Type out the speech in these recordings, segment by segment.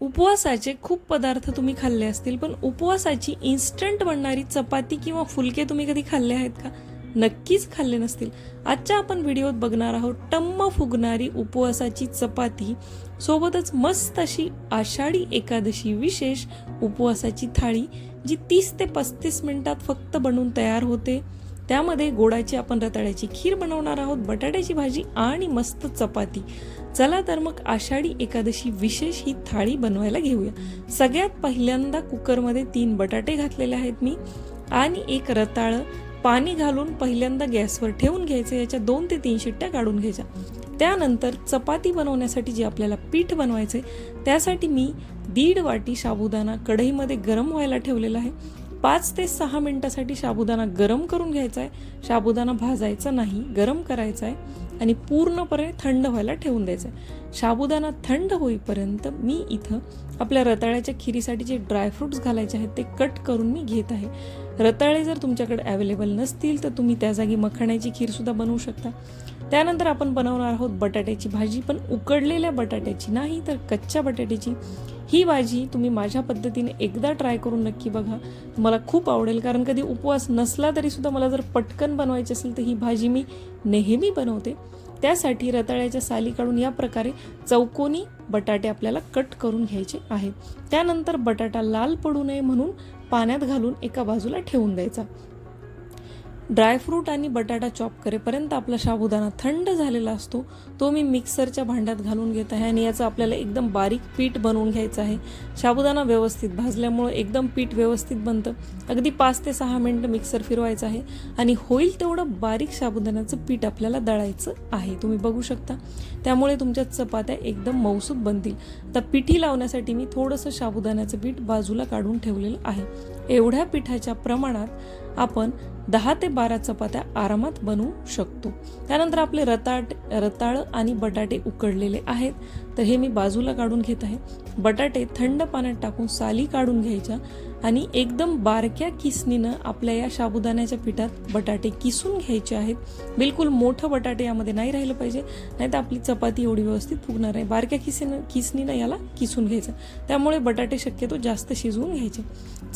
उपवासाचे खूप पदार्थ तुम्ही खाल्ले असतील पण उपवासाची इन्स्टंट बनणारी चपाती किंवा फुलके तुम्ही कधी खाल्ले आहेत का? नक्कीच खाल्ले नसतील. आजच्या आपण व्हिडिओत बघणार आहोत टम्म फुगणारी उपवासाची चपाती. सोबतच मस्त अशी आषाढी एकादशी विशेष उपवासाची थाळी जी तीस ते पस्तीस मिनिटात फक्त बनवून तयार होते. त्यामध्ये गोडाची आपण रताळ्याची खीर बनवणार आहोत बटाट्याची भाजी आणि मस्त चपाती. चला तर मग आषाढी एकादशी विशेष ही थाळी बनवायला घेऊया. सगळ्यात पहिल्यांदा कुकरमध्ये तीन बटाटे घातलेले आहेत मी आणि एक रताळं पाणी घालून पहिल्यांदा गॅसवर ठेवून घ्यायचं याच्या दोन ते तीन शिट्ट्या काढून घ्यायच्या. त्यानंतर चपाती बनवण्यासाठी जे आपल्याला पीठ बनवायचं आहे त्यासाठी मी दीड वाटी साबुदाणा कढईमध्ये गरम व्हायला ठेवलेला आहे. पाच ते सहा मिनटासाठी साबुदाणा गरम करून घ्यायचा आहे साबुदाणा भाजायचा नाही गरम करायचा आहे आणि पूर्णपणे थंड व्हायला ठेवून द्यायचं आहे साबुदाणा थंड होईपर्यंत मी इथं आपल्या रताळ्याच्या खिरीसाठी जे ड्रायफ्रुट्स घालायचे आहेत ते कट करून मी घेत आहे. रताळे जर तुमच्याकडे अवेलेबल नसतील तर तुम्ही त्या जागी मखाण्याची खीरसुद्धा बनवू शकता. त्यानंतर आपण बनवणार आहोत बटाट्याची भाजी पण उकडलेल्या बटाट्याची नाही तर कच्च्या बटाट्याची. ही भाजी तुम्ही माझ्या पद्धतीने एकदा ट्राय करून नक्की बघा. मला खूप आवडेल कारण कधी उपवास नसला तरीसुद्धा मला जर पटकन बनवायची असेल तर ही भाजी मी नेहमी बनवते. त्यासाठी रताळ्याच्या साली काढून या प्रकारे चौकोनी बटाटे आपल्याला कट करून घ्यायचे आहेत. त्यानंतर बटाटा लाल पडू नये म्हणून पाण्यात घालून एका बाजूला ठेवून द्यायचा. ड्रायफ्रूट आणि बटाटा चॉप करेपर्यंत आपला साबुदाणा थंड झालेला असतो तो मी मिक्सरच्या भांड्यात घालून घेत आहे आणि याचं आपल्याला एकदम बारीक पीठ बनवून घ्यायचं आहे. साबुदाणा व्यवस्थित भाजल्यामुळं एकदम पीठ व्यवस्थित बनतं. अगदी पाच ते सहा मिनटं मिक्सर फिरवायचं आहे आणि होईल तेवढं बारीक साबुदाण्याचं पीठ आपल्याला दळायचं आहे. तुम्ही बघू शकता. त्यामुळे तुमच्या चपात्या एकदम मौसूद बनतील. आता पिठी लावण्यासाठी मी थोडंसं साबुदाण्याचं पीठ बाजूला काढून ठेवलेलं आहे. एवढ्या पिठाच्या प्रमाणात आपण दहा ते बारा चपात्या आरामात बनवू शकतो. त्यानंतर आपले रताट रताळ आणि बटाटे उकडलेले आहेत. तर हे मी बाजूला काढून घेत आहे. बटाटे थंड पाण्यात टाकून साली काढून घ्यायच्या. आणि एकदम बारक्या किसनीनं आपल्या या साबुदाण्याच्या पिठात बटाटे किसून घ्यायचे आहेत. बिलकुल मोठं बटाटे यामध्ये नाही राहिलं पाहिजे. नाही तर आपली चपाती एवढी व्यवस्थित फुगणार आहे. बारक्या किसीनं किसनीनं याला किसून घ्यायचं. त्यामुळे बटाटे शक्यतो जास्त शिजवून घ्यायचे.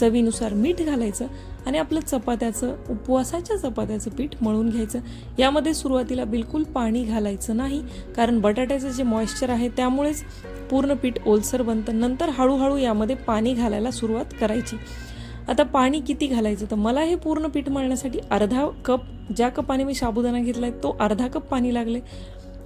चवीनुसार मीठ घालायचं आणि आपलं चपात्याचं उपवासाच्या चपात्याचं पीठ मळून घ्यायचं. यामध्ये सुरुवातीला बिलकुल पाणी घालायचं नाही. कारण बटाट्याचं जे मॉइश्चर आहे त्यामुळेच पूर्ण पीठ ओलसर बनतं. नंतर हळूहळू यामध्ये पाणी घालायला सुरुवात करायची. आता पाणी किती घालायचं? तर मला हे पूर्ण पीठ मळण्यासाठी अर्धा कप ज्या कपाने मी साबुदाणा घेतला आहे तो अर्धा कप पाणी लागले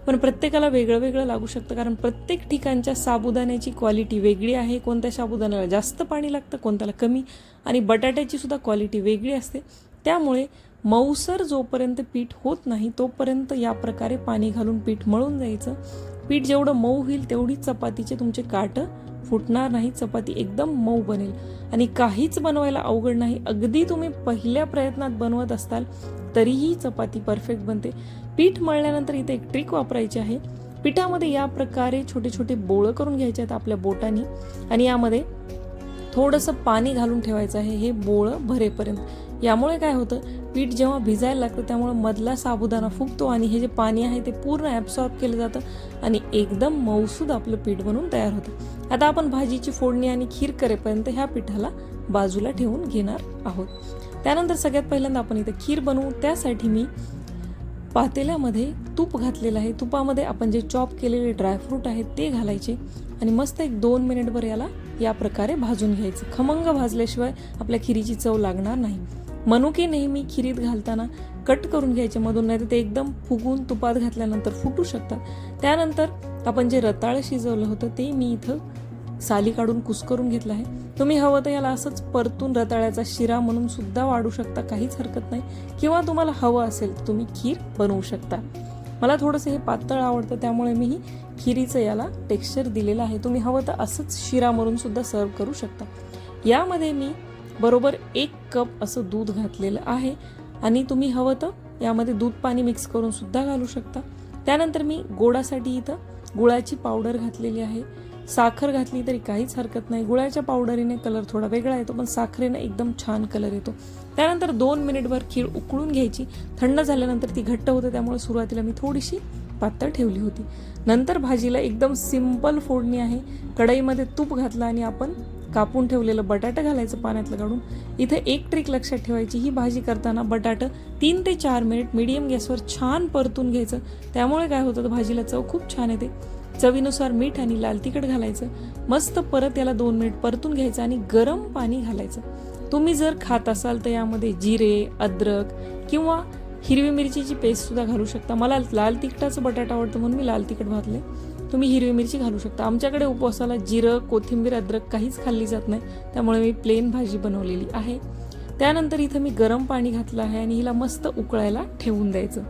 पण प्रत्येकाला वेगळं वेगळं लागू शकतं कारण प्रत्येक ठिकाणच्या साबुदाण्याची क्वालिटी वेगळी आहे. कोणत्या साबुदाण्याला जास्त पाणी लागतं कोणत्याला कमी. आणि बटाट्याची सुद्धा क्वालिटी वेगळी असते. त्यामुळे मऊसर जोपर्यंत पीठ होत नाही तोपर्यंत या प्रकारे पाणी घालून पीठ मळून जायचं पीठ जेवढं मऊ होईल तेवढी चपातीचे तुमचे काटं फुटणार नाही चपाती एकदम मऊ बनेल. आणि काहीच बनवायला अवघड नाही. अगदी तुम्ही पहिल्या प्रयत्नात बनवत असताल तरीही चपाती परफेक्ट बनते. पीठ मळल्यानंतर इथे एक ट्रिक वापरायची आहे. पिठामध्ये या प्रकारे छोटे छोटे बोळं करून घ्यायचे आहेत आपल्या बोटानी. आणि यामध्ये थोडंसं पाणी घालून ठेवायचं आहे. हे बोळं भरेपर्यंत. यामुळे काय होतं? पीठ जेव्हा भिजायला लागतं त्यामुळे मधला साबुदाणा फुगतो आणि हे जे पाणी आहे ते पूर्ण ॲब्सॉर्ब केलं जातं आणि एकदम मऊसूद आपलं पीठ बनवून तयार होतं. आता आपण भाजीची फोडणी आणि खीर करेपर्यंत ह्या पिठाला बाजूला ठेवून घेणार आहोत. त्यानंतर सगळ्यात पहिल्यांदा आपण इथं खीर बनवू. त्यासाठी मी पातेल्यामध्ये तूप घातलेलं आहे. तुपामध्ये आपण जे चॉप केलेले ड्रायफ्रूट आहेत ते घालायचे आणि मस्त एक दोन मिनिटभर याला या प्रकारे भाजून घ्यायचं. खमंग भाजल्याशिवाय आपल्या खिरीची चव लागणार नाही. मनुके नेहमी खिरीत घालताना कट करून घ्यायचे मधून नाही तर ते एकदम फुगून तुपात घातल्यानंतर फुटू शकतात. त्यानंतर आपण जे रताळ शिजवलं होतं ते मी इथं साली काढून कुस्करून घेतलं आहे. तुम्ही हवं तर याला असंच परतून रताळ्याचा शिरा म्हणून सुद्धा वाढू शकता काहीच हरकत नाही. किंवा तुम्हाला हवं असेल तर तुम्ही खीर बनवू शकता. मला थोडंसं हे पातळ आवडतं त्यामुळे मी ही खिरीचं याला टेक्स्चर दिलेलं आहे. तुम्ही हवं तर असंच शिरा म्हणून सुद्धा सर्व करू शकता. यामध्ये मी बरोबर एक कप असं दूध घातलेलं आहे आणि तुम्ही हवं तर यामध्ये दूध पाणी मिक्स करून सुद्धा घालू शकता. त्यानंतर मी गोडासाठी इथं गुळाची पावडर घातलेली आहे. साखर घातली तरी काहीच हरकत नाही. गुळाच्या पावडरीने कलर थोडा वेगळा येतो पण साखरेने एकदम छान कलर येतो. त्यानंतर दोन मिनिटभर खीर उकळून घ्यायची. थंड झाल्यानंतर ती घट्ट होते त्यामुळे सुरुवातीला मी थोडीशी पातळ ठेवली होती. नंतर भाजीला एकदम सिंपल फोडणी आहे. कढईमध्ये तूप घातलं आणि आपण कापून ठेवलेलं बटाटा घालायचं पाण्यातलं काढून इथे एक ट्रिक लक्षात ठेवायची ही भाजी करताना बटाटं तीन ते चार मिनिट मिडियम गॅसवर छान परतून घ्यायचं. त्यामुळे काय होतं भाजीला चव खूप छान येते. चवीनुसार मीठ आणि लाल तिखट घालायचं. मस्त परत याला दोन मिनिट परतून घ्यायचं आणि गरम पाणी घालायचं. तुम्ही जर खात असाल तर यामध्ये जिरे अद्रक किंवा हिरवी मिरचीची पेस्टसुद्धा घालू शकता. मला लाल तिखटाचं बटाटा आवडतं म्हणून मी लाल तिखट घातले तुम्ही हिरवी मिरची घालू शकता. आमच्याकडे उपवासाला जिरं कोथिंबीर अद्रक काहीच खाल्ली जात नाही. त्यामुळे मी प्लेन भाजी बनवलेली आहे. त्यानंतर इथं मी गरम पाणी घातलं आहे आणि हिला मस्त उकळायला ठेवून द्यायचं.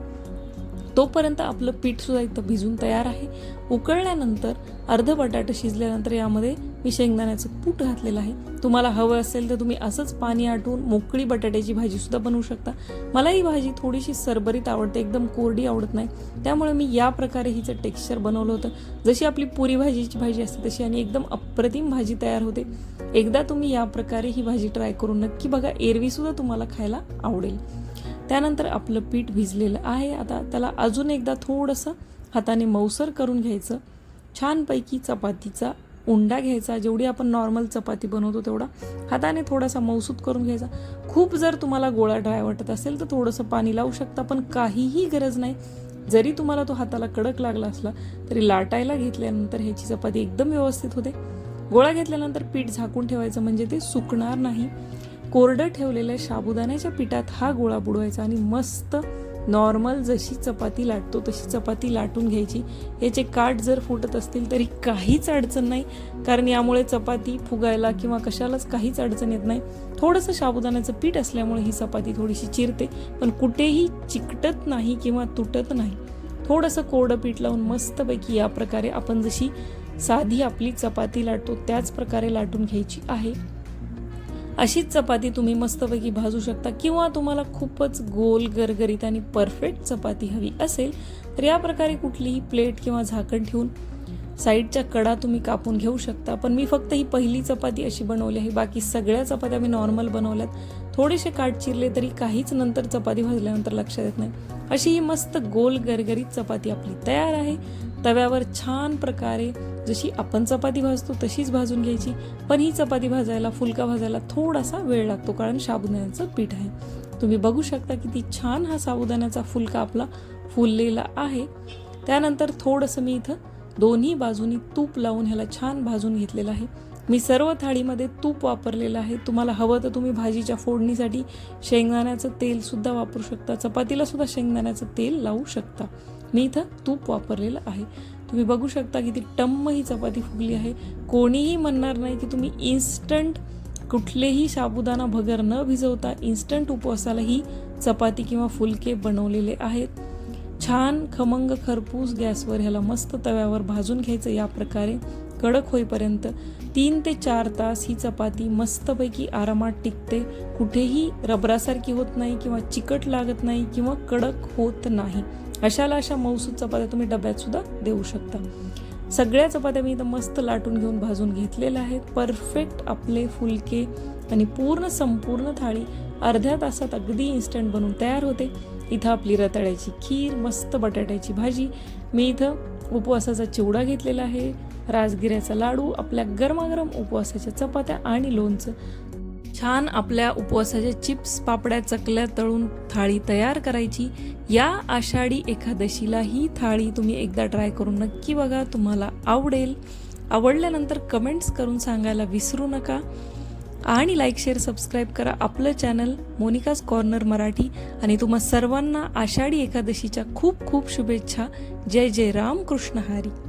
तोपर्यंत आपलं पीठ सुद्धा इथं भिजून तयार आहे. उकळल्यानंतर अर्ध बटाटा शिजल्यानंतर यामध्ये मी शेंगदाण्याचं कूट घातलेलं आहे. तुम्हाला हवं असेल तर तुम्ही असंच पाणी आटवून मोकळी बटाट्याची भाजी सुद्धा बनवू शकता. मला ही भाजी थोडीशी सरबरीत आवडते एकदम कोरडी आवडत नाही. त्यामुळे मी या प्रकारे हिचं टेक्स्चर बनवलं होतं. जशी आपली पुरी भाजीची भाजी असते तशी आणि एकदम अप्रतिम भाजी तयार होते. एकदा तुम्ही या प्रकारे ही भाजी ट्राय करून नक्की बघा. एरवी सुद्धा तुम्हाला खायला आवडेल. त्यानंतर आपलं पीठ भिजलेलं आहे. आता त्याला अजून एकदा थोडंसं हाताने मौसर करून घ्यायचं. छानपैकी चपातीचा उंडा घ्यायचा. जेवढी आपण नॉर्मल चपाती बनवतो तेवढा हाताने थोडासा मौसूद करून घ्यायचा. खूप जर तुम्हाला गोळा ड्राय वाटत असेल तर थोडंसं पाणी लावू शकता पण काहीही गरज नाही. जरी तुम्हाला तो हाताला कडक लागला असला तरी लाटायला घेतल्यानंतर ह्याची चपाती एकदम व्यवस्थित होते. गोळा घेतल्यानंतर पीठ झाकून ठेवायचं म्हणजे ते सुकणार नाही. कोरडं ठेवलेल्या साबुदाण्याच्या पिठात हा गोळा बुडवायचा आणि मस्त नॉर्मल जशी चपाती लाटतो तशी चपाती लाटून घ्यायची. याचे काठ जर फुटत असतील तरी काहीच अडचण नाही. कारण यामुळे चपाती फुगायला किंवा कशालाच काहीच अडचण येत नाही. थोडंसं साबुदाण्याचं पीठ असल्यामुळे ही चपाती थोडीशी चिरते पण कुठेही चिकटत नाही किंवा तुटत नाही. थोडंसं कोरडं पीठ लावून मस्तपैकी या प्रकारे आपण जशी साधी आपली चपाती लाटतो त्याच प्रकारे लाटून घ्यायची आहे. अशीच चपाती तुम्ही मस्तपैकी भाजू शकता किंवा तुम्हाला खूपच गोल गरगरीत आणि परफेक्ट चपाती हवी असेल तर या प्रकारे कुठलीही प्लेट किंवा झाकण ठेवून साईडच्या कडा तुम्ही कापून घेऊ शकता. पण मी फक्त ही पहिली चपाती अशी बनवली आहे. बाकी सगळ्या चपात्या मी नॉर्मल बनवल्यात. थोडेसे काठ चिरले तरी काहीच नंतर चपाती भाजल्यानंतर लक्षात येत नाही. अशी ही मस्त गोल गरगरीत चपाती आपली तयार आहे. तव्यावर छान प्रकारे जशी आपण चपाती भाजतो तशीच भाजून घ्यायची. पण ही चपाती भाजायला फुलका भाजायला थोडासा वेळ लागतो कारण साबुदाण्याचं पीठ आहे. तुम्ही बघू शकता किती छान हा साबुदाण्याचा फुलका आपला फुललेला आहे. त्यानंतर थोडंसं मी इथं दोन्ही बाजूनी तूप लावून ह्याला छान भाजून घेतलेलं आहे. मी सर्व थाळीमध्ये तूप वापरलेलं आहे. तुम्हाला हवं तर तुम्ही भाजीच्या फोडणीसाठी शेंगदाण्याचं तेल सुद्धा वापरू शकता. चपातीला सुद्धा शेंगदाण्याचं तेल लावू शकता. मी इथं तूप वापरलेलं आहे. तुम्ही बघू शकता की ती टम्म ही चपाती फुगली आहे. कोणीही म्हणणार नाही की तुम्ही इन्स्टंट कुठलेही साबुदाणा भगर न भिजवता इन्स्टंट उपवासाला ही चपाती किंवा फुलके बनवलेले आहेत. छान खमंग खरपूस गॅसवर ह्याला मस्त तव्यावर भाजून घ्यायचं या प्रकारे. कडक होईपर्यंत तीन ते चार तास ही चपाती मस्तपैकी आरामात टिकते. कुठेही रबरासारखी होत नाही किंवा चिकट लागत नाही किंवा कडक होत नाही. अशाला अशा मौसूद चपात्या तुम्ही डब्यातसुद्धा देऊ शकता. सगळ्या चपात्या मी इथं मस्त लाटून घेऊन भाजून घेतलेल्या आहेत. परफेक्ट आपले फुलके आणि पूर्ण संपूर्ण थाळी अर्ध्या तासात अगदी इन्स्टंट बनवून तयार होते. इथं आपली रताळ्याची खीर मस्त बटाट्याची भाजी. मी इथं उपवासाचा चिवडा घेतलेला आहे. राजगिऱ्याचा लाडू आपल्या गरमागरम उपवासाच्या चपात्या आणि लोणचं. छान आपल्या उपवासाच्या चिप्स पापड्या चकल्या तळून थाळी तयार करायची. या आषाढी एकादशीला ही थाळी तुम्ही एकदा ट्राय करून नक्की बघा तुम्हाला आवडेल. आवडल्यानंतर कमेंट्स करून सांगायला विसरू नका. आणि लाईक शेअर सबस्क्राईब करा आपलं चॅनल मोनिकाज कॉर्नर मराठी. आणि तुम्हा सर्वांना आषाढी एकादशीच्या खूप खूप शुभेच्छा. जय जय राम कृष्ण हरी.